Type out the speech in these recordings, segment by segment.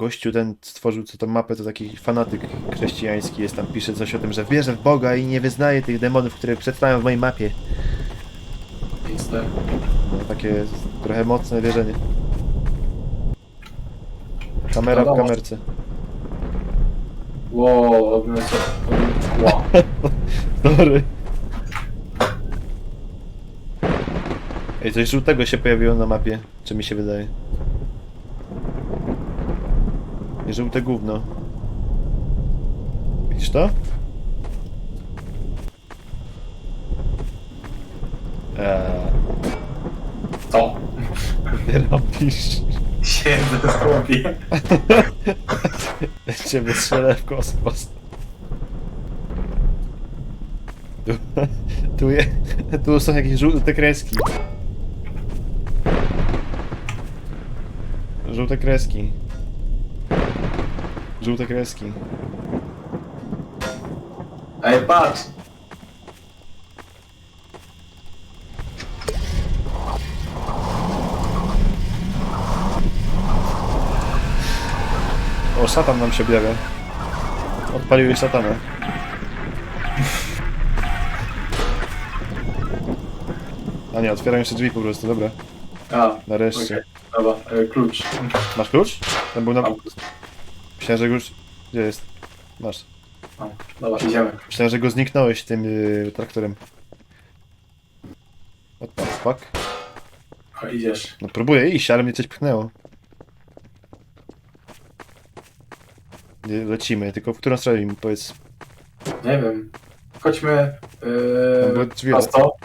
gościu ten stworzył co tą mapę, to taki fanatyk chrześcijański jest tam, pisze coś o tym, że wierzę w Boga i nie wyznaję tych demonów, które przedstawiam w mojej mapie. XD. No, takie trochę mocne wierzenie. Kamera w kamerce. Wow, robimy co? Wow. Sorry. Ej, coś żółtego się pojawiło na mapie, czy mi się wydaje. Nie żółte gówno. Widzisz to? Eee, Co? ty robisz? Siedzę sobie. Cię wystrzelę w kosmos. Tu, tu, je, tu są jakieś żółte kreski. Żółte kreski. Żółte kreski. Ej, patrz! O, szatan nam się objawia. Odpaliłeś szatana. A nie, otwierają się drzwi po prostu, dobra. A, Nareszcie. okej. Dobra, e, klucz. Masz klucz? Ten był na... Mam. Myślałem, że go już... Gdzie jest? Masz. O, dobra, idziemy. Myślałem, że go zniknąłeś tym yy, traktorem. What the fuck? O, idziesz. No próbuję iść, ale mnie coś pchnęło. Nie, Lecimy, tylko w którą stronę mi powiedz. Nie wiem. Chodźmy No, bo yy, drzwi prosto.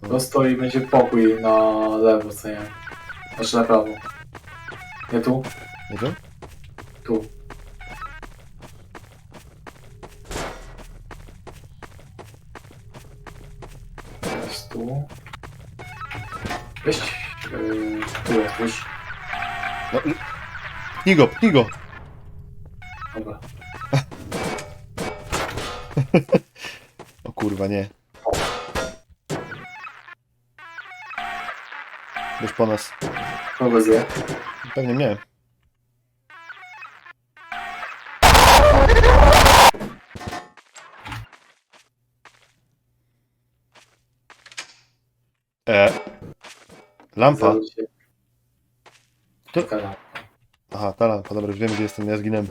Prosto i będzie pokój na lewo, co nie? Znaczy na prawo. Nie tu? Nie wiem? Tu. Jest tu. Weź. Yy, tu już. No, pchnij go, pchnij go! Dobra. O kurwa, nie. Już po nas. Kogo zje? Pewnie mnie. Lampa. Się. To- Taka lampa. Aha, ta lampa, dobra, już wiem gdzie jestem, ja zginąłem.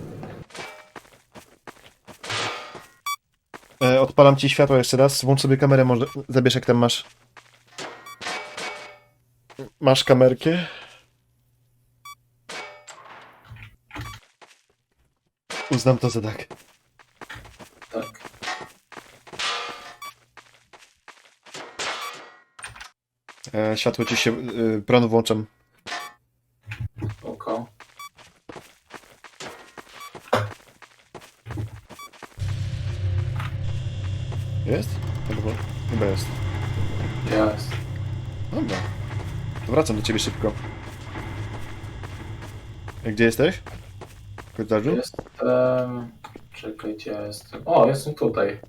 E, odpalam ci światło jeszcze raz, włącz sobie kamerę może, zabierz jak tam masz. Masz kamerkę? Uznam to za. Tak. E, światło ci się, y, prąd włączam. Oko. Jest? Chyba, chyba jest. Jest. Dobra. To wracam do ciebie szybko. E, Gdzie jesteś? W korytarzu? Jestem... Czekaj, gdzie jestem? O, jestem tutaj.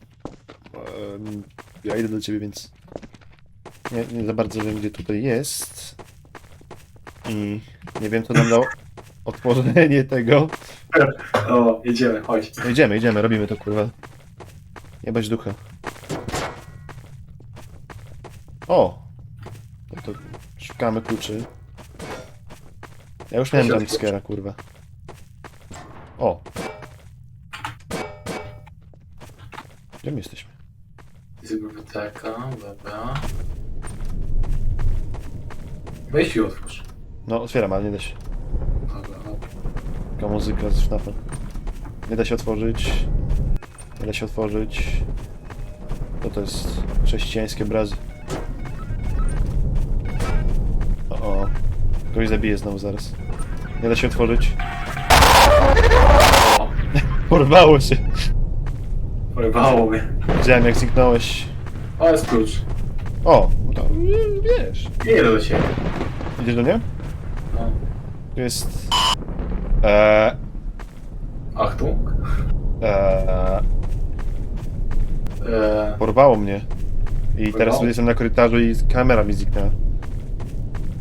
Em, Ja idę do ciebie, więc nie, nie za bardzo wiem, gdzie tutaj jest. I nie wiem, co nam dało otworzenie tego. O, jedziemy, chodź. No idziemy, idziemy, robimy to, kurwa. Nie bać ducha. O! No to szukamy kluczy. Ja już miałem jumpscare'a, kurwa. O! Gdzie my jesteśmy? Jest biblioteka, dobra. Weź i otwórz. No, otwieram, ale nie da się. Dobra, dobra. Taka muzyka z FNAF-a. Nie da się otworzyć. Nie da się otworzyć. To to jest chrześcijańskie brazy. O, o. Kogoś zabije znowu zaraz. Nie da się otworzyć. O, Porwało się. porywało mnie. Widziałem jak zniknąłeś. O, jest klucz. O, no to wiesz. Idę do ciebie. Idziesz do nie? No. Tu jest... Eee, Achtung. eee, Eee, porwało mnie. I teraz Porwało? jestem na korytarzu i kamera mi zniknęła.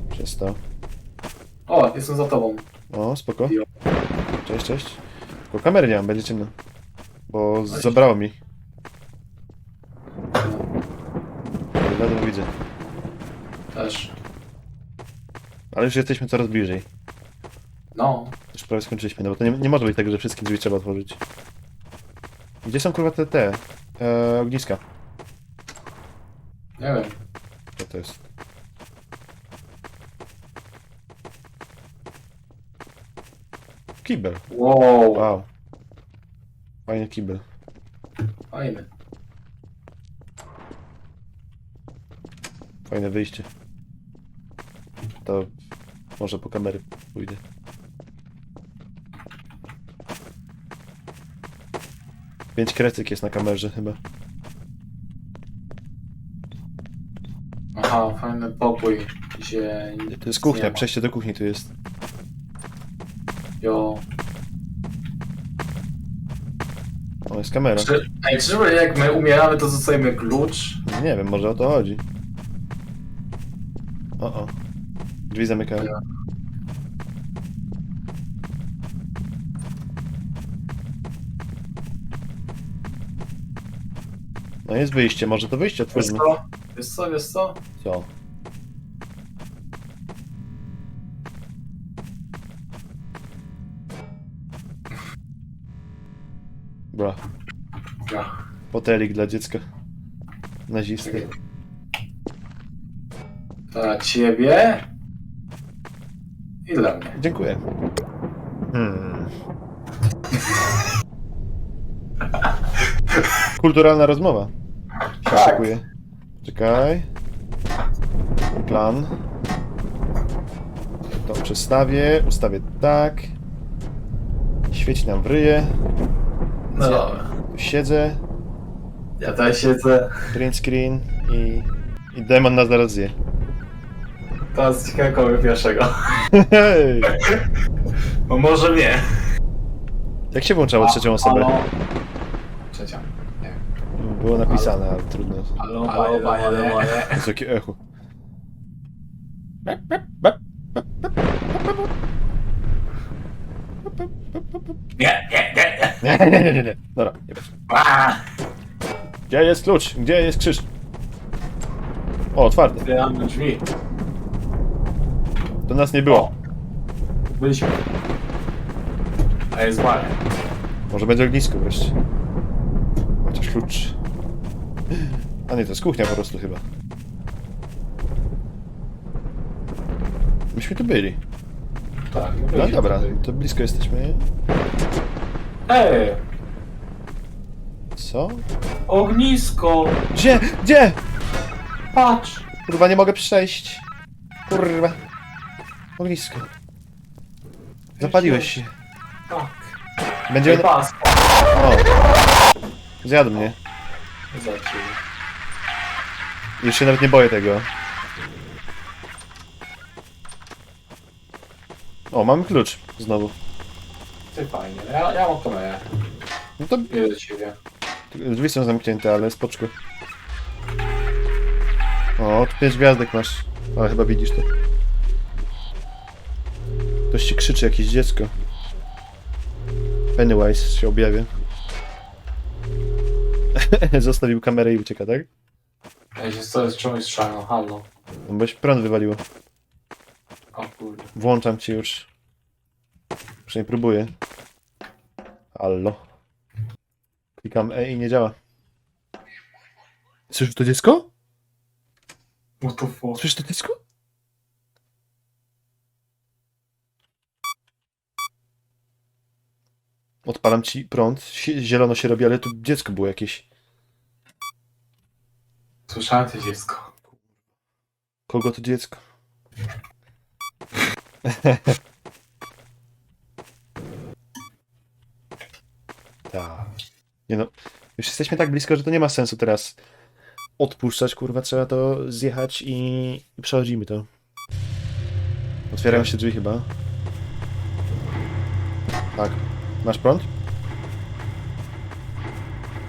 Przez to. o, jestem za tobą. O, spoko. Cześć, cześć. Tylko kamery nie mam, będzie ciemno. Bo zabrało mi. Ale już jesteśmy coraz bliżej. No. Już prawie skończyliśmy, no bo to nie, nie może być tak, że wszystkie drzwi trzeba otworzyć. Gdzie są kurwa te, te e, ogniska? Nie wiem. Co to jest? Kibel. Wow. Wow. Fajny kibel. Fajny. Fajne wyjście. To może po kamery pójdę. Pięć krecek jest na kamerze chyba. Aha, fajny pokój. Gdzie To jest nie kuchnia, ma. przejście do kuchni tu jest. Jo. O, jest kamera. Czy, ej, czyżby jak my umieramy, to zostajemy klucz? Nie wiem, może o to chodzi. Drzwi zamykają. No jest wyjście, może to wyjście Wiesz otworzymy. co? Wiesz co, wiesz co? Co? Bra, Ja. hotelik dla dziecka. Nazisty. Dla ciebie i dla mnie. Dziękuję. Hmm. Kulturalna rozmowa. Tak. szykuje. Czekaj. Plan. To przestawię, ustawię tak. Świeci nam w ryje. No dobra. Tu siedzę, Ja tutaj siedzę. print screen i, i demon nas zaraz zje. Teraz ciekawe kogo pierwszego. Hej! Bo może mnie. Jak się włączało trzecią osobę? Halo? Trzecia. Nie. Było napisane, ale trudno. Halo, halo, panie, panie. Jest jakie echo. Nie, nie, nie, nie. Nie, nie, nie, nie, nie. Dobra, nie patrz. Gdzie jest klucz? Gdzie jest krzyż? O, otwarte. Otwieramy drzwi. To nas nie było. Byliśmy. A jest bar. Może będzie ognisko wreszcie. Chociaż klucz. A nie, to jest kuchnia po prostu chyba. Myśmy tu byli. Tak, No dobra, to blisko jesteśmy. Ej! Co? Ognisko! Gdzie? Gdzie? Patrz! Kurwa, nie mogę przejść. Kurwa. Ognisko. Zapaliłeś się. Tak. Będzie... Ej, pas! O. Zjadł mnie. Za ciebie. Już się nawet nie boję tego. O, mamy klucz. Znowu. Ty fajnie. Ja, ja mam kamerę. No to Idę do ciebie. drzwi są zamknięte, ale spoczko. O, tu pięć gwiazdek masz. Ale chyba widzisz to. Krzyczy, jakieś dziecko. Pennywise się objawia. Zostawił kamerę i ucieka, tak? Ej, się co jest czymś strzelaną, halo. No boś prąd wywaliło. O kurde. Włączam ci już. Przynajmniej próbuję. Allo. Klikam E i nie działa. Słyszysz to dziecko? What the fuck? Słyszysz to dziecko? Odpalam ci prąd, zielono się robi, ale tu dziecko było jakieś. Słyszałem to dziecko. Kogo to dziecko? Tak. Nie no, już jesteśmy tak blisko, że to nie ma sensu teraz odpuszczać, kurwa, trzeba to zjechać i, i przechodzimy to. Otwierają się drzwi chyba. Tak. Masz prąd?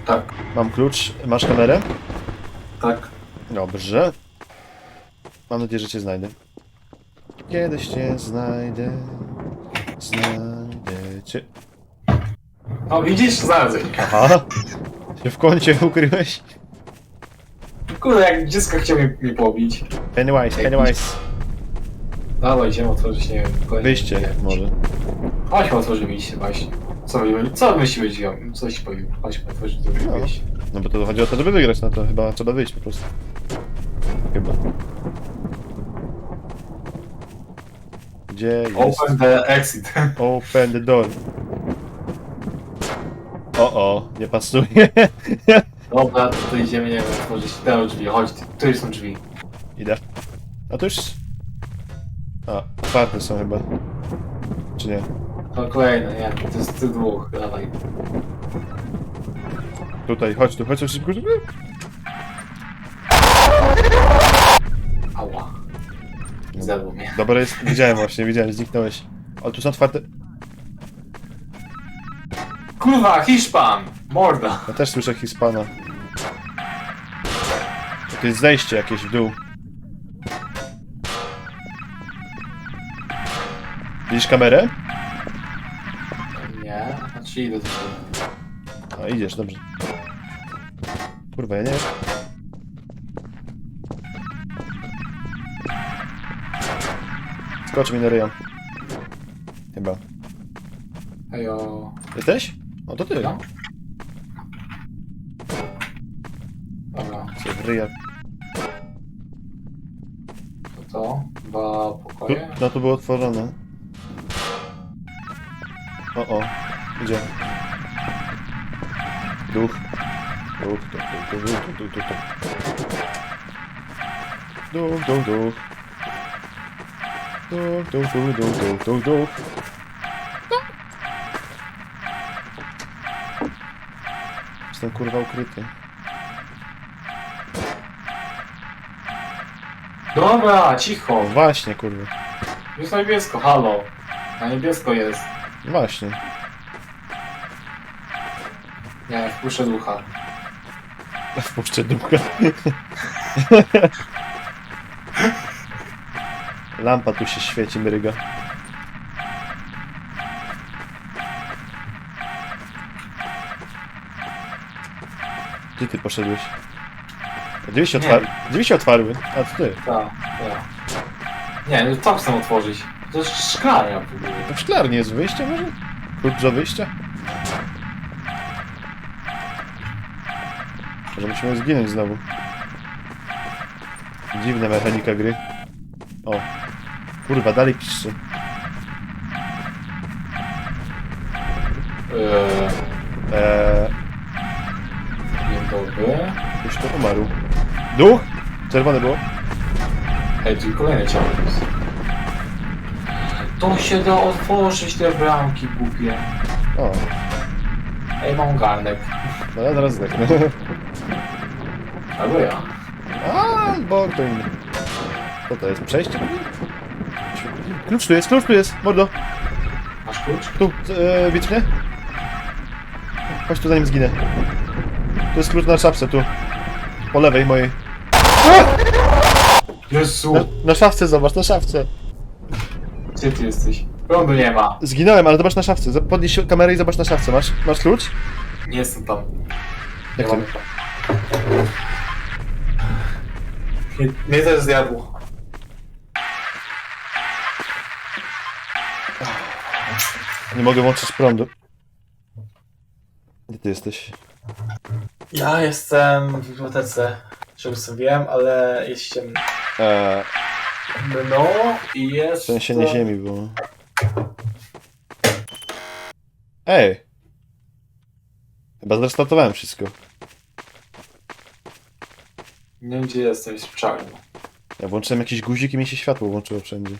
Tak, Mam klucz. Masz kamerę? tak. Dobrze. Mam nadzieję, że cię znajdę. Kiedyś cię znajdę. Znajdę cię. No widzisz, znalazłeś. Aha! Się w kącie ukryłeś? Kurde, jak dziecko chciał mnie, mnie pobić. Pennywise, Pennywise. Dawaj, idziemy otworzyć, nie wiem. kolejny- Wyjście może. Chodźmy otworzyć wyjście właśnie. Co co myślicie, drzwiom? Co ci powiem? Chodźmy otworzyć drugie No. No bo to chodzi o to, żeby wygrać, no to chyba trzeba wyjść po prostu. Chyba. Gdzie jest? Open the exit. Open the door. O, o, nie pasuje. Dobra, to idziemy, nie wiem, otworzyć te drzwi. Chodź, tu są drzwi. Idę. A to już... A, otwarte są chyba. Czy nie? To kolejne, nie to jest tych dwóch, dawaj. Tutaj, chodź tu, chodź szybko, szybko. Ała. Zjadło mnie. Dobra jest, widziałem właśnie, widziałem, zniknąłeś. O, tu są otwarte... Kurwa, Hiszpan! Morda! Ja też słyszę Hiszpana. To jest zejście jakieś w dół. Widzisz kamerę? Znaczy idę do ciebie. A, idziesz, dobrze. Kurwa, ja nie wiem. Skocz mi na ryja. Chyba. Ejo. Jesteś? O, to ty. No. Dobra, Co, w ryja. to to. Dwa Tu, pokoje. no to było otworzone. O, o. Idzie. Duch. Duch, duch, duch, duch, duch, duch, duch, duch. Duch, duch, duch. Duch, duch, duch, duch, duch, duch, duch. Jestem kurwa ukryty. Dobra, cicho! Właśnie, kurwa. Jest na niebiesko, halo. Na niebiesko jest. Właśnie. Wpuszczę ducha. Wpuszczę ducha. Lampa tu się świeci, mryga. Gdzie ty poszedłeś? Drzwi się, otwar... Drzwi się otwarły. A to ty. Tak, tak. Nie, no co chcę otworzyć? To jest szklarnia w ogóle. To w szklarni jest wyjście może? Klucz do wyjścia? Może musimy zginąć znowu. Dziwna mechanika gry. O. Kurwa, dalej piszczy. Eee, Eee, dzień dobry. już to umarł. Duch? Czerwone było? Ej, tu kolejne ciało jest. To się da otworzyć te bramki głupie. O, Ej, mam garnek. no ja zaraz zdechnę. Albo ja. A, bo to inny. Co to jest? Przejście? Klucz tu jest, klucz tu jest, mordo. Masz klucz? Tu, e, witrynie. Chodź tu zanim zginę. Tu jest klucz na szafce, tu. Po lewej mojej. Jezu! Na, na szafce zobacz, na szafce. Gdzie ty jesteś? Prądu nie ma. Zginąłem, ale zobacz na szafce. Za- Podnieś kamerę i zobacz na szafce. Masz, masz klucz? Nie jestem tam. Jak nie mam. Mnie- Mnie też zjadło. Nie mogę włączyć prądu. Gdzie ty jesteś? Ja jestem w bibliotece. Czego sobie wiem, ale jest ciemno. Eee, No i jest... w sensie nie ziemi, bo... Ej! Chyba zrestartowałem wszystko. Nie wiem gdzie jestem, jest w czarno. Ja włączyłem jakiś guzik i mi się światło włączyło wszędzie.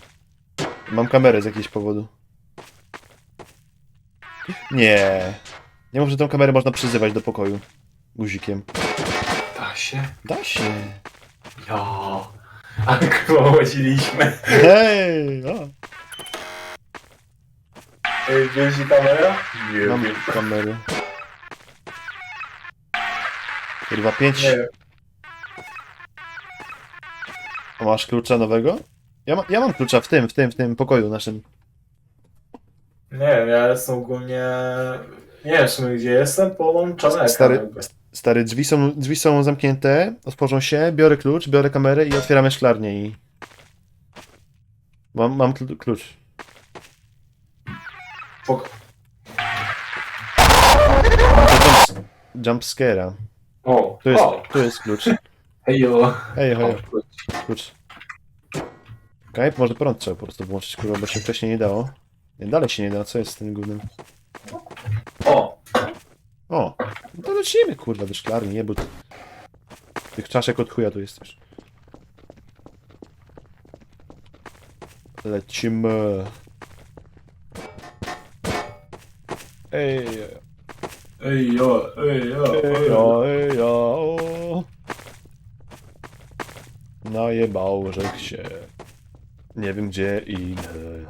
Mam kamerę z jakiegoś powodu. Nie. Nie mów, że tę kamerę można przyzywać do pokoju. Guzikiem. Da się? Da się. Ja. Ale kłamadziliśmy. Hej! O, Ej, wiesz kamera? Nie mam kamerę. Kurwa, pięć. Nie. A masz klucza nowego? Ja, ma, ja mam klucza w tym, w tym, w tym pokoju naszym. Nie wiem, ja jestem ogólnie... Nie wiem w sumie gdzie jestem, połączony Stary, stary drzwi, są, drzwi są zamknięte, otworzą się, biorę klucz, biorę kamerę i otwieramy szklarnię i... Mam, mam kl- klucz. To jump, jump scare'a. O, Tu jest, o, tu jest klucz. hejo. Hej, hej, O, klucz. Okej, może prąd trzeba po prostu włączyć, kurwa, bo się wcześniej nie dało. Nie, dalej się nie da, co jest z tym głównym? O, O, no to lecimy, kurwa, do szklarni, nie, bo tych czaszek od chuja tu jest też. Lecimy. Ej, ejo, ejo, ej, o, ej, o. Najebał, że się. Nie wiem gdzie idę.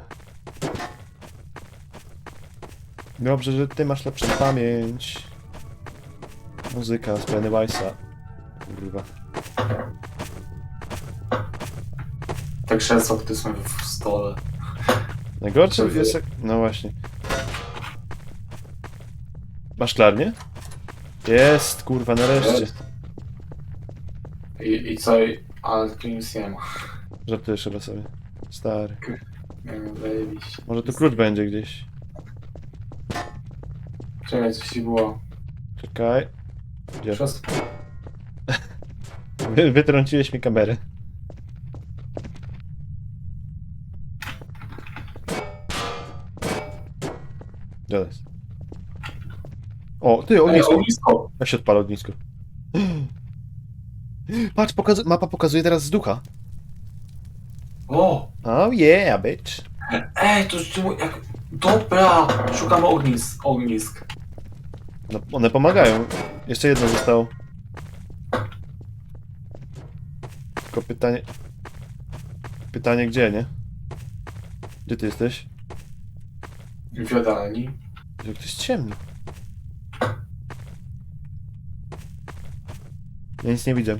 Dobrze, że ty masz lepszą pamięć. Muzyka z Pennywise'a. Kurwa. Te krzesła, które są w stole. Najgorsze Dobrze. jest jak... No właśnie. Masz szklarnię? Jest, kurwa, nareszcie. I, i co? i- Ale tu nic nie ma. Żartujesz chyba sobie. Stary. Nie wiem, zajebiście. Może tu klucz będzie gdzieś. Czekaj, coś ci było. Czekaj. Gdzie? Przez... Wy, wytrąciłeś mi kamerę. Gdzie jest? O, ty, ognisko. ognisko! Jak się odpala ognisko? Patrz, pokazu mapa pokazuje teraz z ducha. O! Oh yeah, bitch. Ej, to czemu jak... Dobra! Szukamy ognisk. ognisk. No, one pomagają. Jeszcze jedno zostało. Tylko pytanie... Pytanie gdzie, nie? Gdzie ty jesteś? W jadalni. Jak to jest ciemno. Ja nic nie widzę.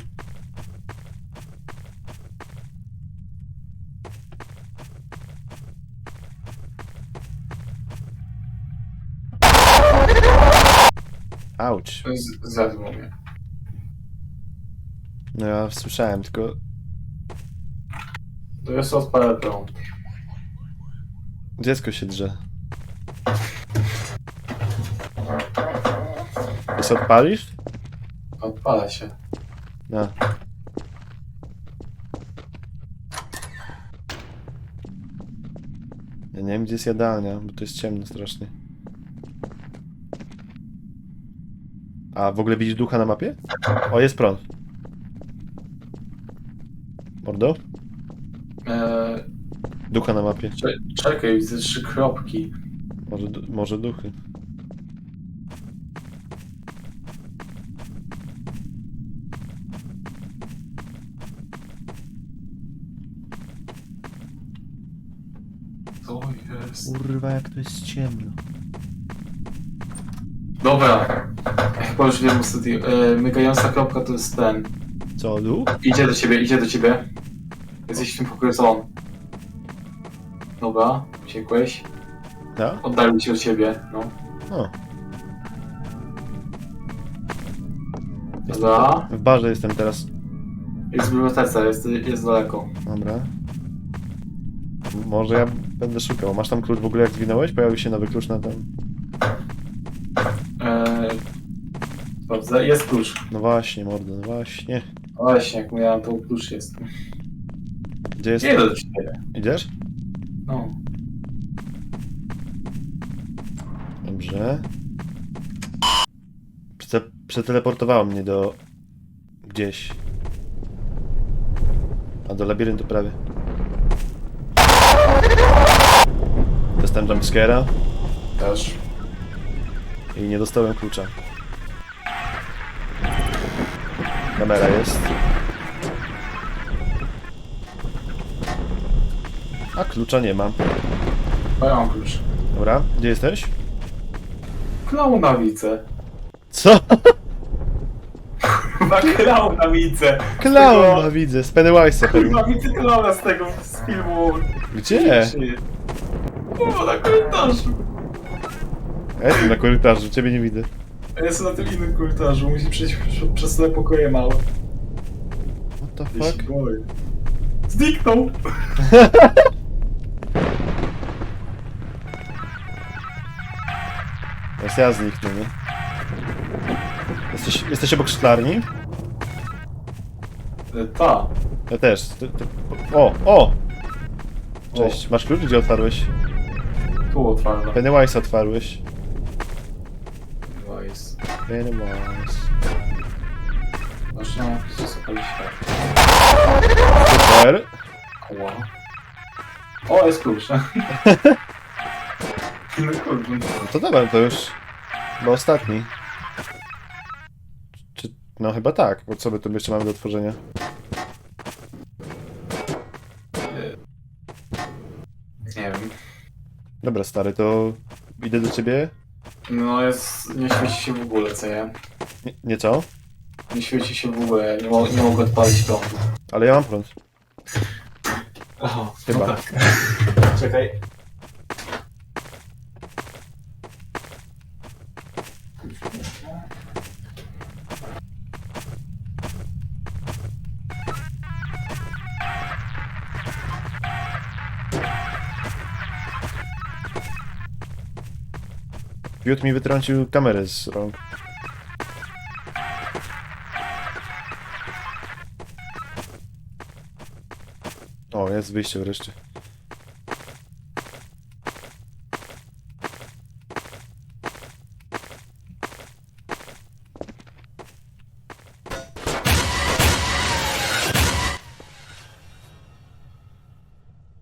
Auć. Mnie. No ja słyszałem, tylko To jest odpalę prąd. dziecko się drze. Się odpalisz? Odpala się. No. Ja nie wiem, gdzie jest jadalnia, bo to jest ciemno strasznie. A w ogóle widzisz ducha na mapie? O, jest prąd. Mordo? Eee, Ducha na mapie. cze- czekaj, widzę trzy kropki. Może, du- może duchy. To jest... Kurwa, jak to jest ciemno. Dobra. Chyba już wiem ostatnio. Eee, mygająca kropka to jest ten. Co, duch? Idzie do ciebie, idzie do ciebie. Jesteś w tym pokoju co on. Dobra, uciekłeś. Tak? Oddalił się od ciebie, no. O. Dobra. w barze jestem teraz. Jest w bibliotece, jest, jest daleko. Dobra. Może ja będę szukał. Masz tam klucz w ogóle jak zwinąłeś? Pojawił się nowy klucz na tam. Eee, dobrze, jest klucz. No właśnie, mordo, no właśnie. No Właśnie, jak mówiłem, to klucz jest. Gdzie jest? Nie do ciebie. Idziesz? No. Dobrze. Prze przeteleportowało mnie do... gdzieś. A do labiryntu prawie. Dostałem jumpscare'a Też. i nie dostałem klucza. Kamera jest. A klucza nie mam. A ja mam klucz. Dobra, gdzie jesteś? Klaunawice. Co? Chyba klaunawice. Klauna widzę, z Pennywise'a pewnie. Widzę klauna z tego z filmu. Gdzie? O, na korytarzu. Ja jestem na korytarzu, ciebie nie widzę. Ja jestem na tym innym korytarzu, musi przejść przez- przez te pokoje małe. What the Ja się fuck? boję. Zniknął! Teraz ja zniknę, nie? Jesteś, jesteś obok szklarni? E, Ta. Ja też. Ty, ty, o, o! Cześć, masz klucz? Gdzie otwarłeś? Tu otwarta. Pennywise otwarłeś. Pennywise. Aż na zasopali świat. Super. Koła. O, jest klucz. No kurde. No to dobra, to już chyba ostatni. Czy, no chyba tak, bo co my tu jeszcze mamy do otworzenia? Dobra, stary, to idę do ciebie. No jest... nie świeci się w ogóle, co nie? Nie, nie co? Nie świeci się w ogóle, nie, mo nie mogę odpalić prądu. Ale ja mam prąd. Aha, Chyba. No tak. Czekaj. Piotr mi wytrącił kamerę z rąk. O, jest wyjście wreszcie.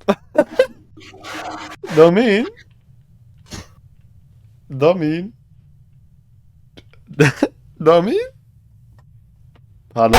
Domin? Damin. Damin. Hala.